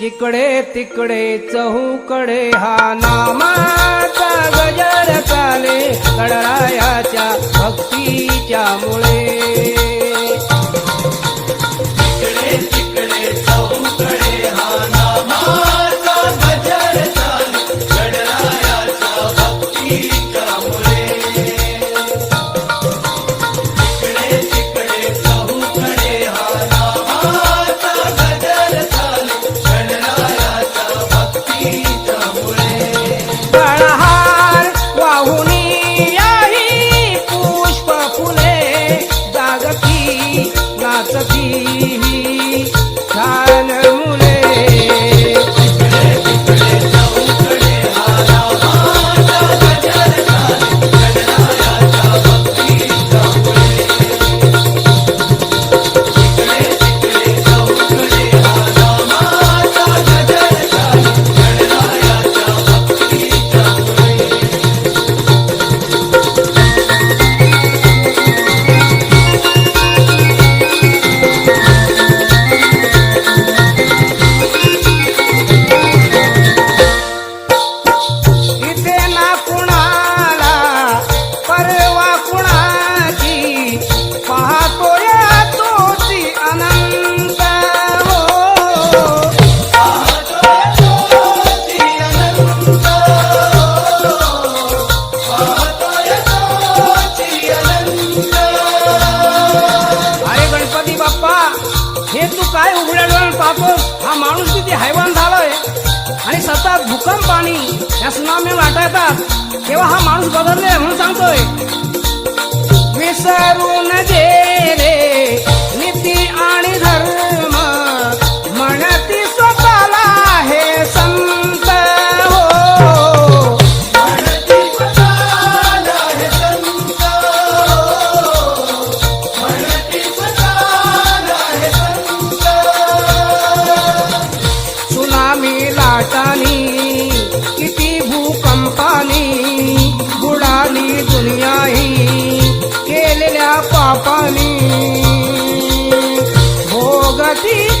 जिकडे तिकडे चहूकडे हा नामाचा गजर चाले गणरायाच्या भक्तीच्या मुळे. उघड्या पाहतोस हा माणूस किती हैवान झालाय. आणि सतत भूकंप आणि या सुनामी लाटा येतात. तेव्हा हा माणूस बदलले म्हणून सांगतोय. विसरू आम्ही लाटानी किती भूकंपानी बुडाली दुनियाही केलेल्या पापानी. भोगती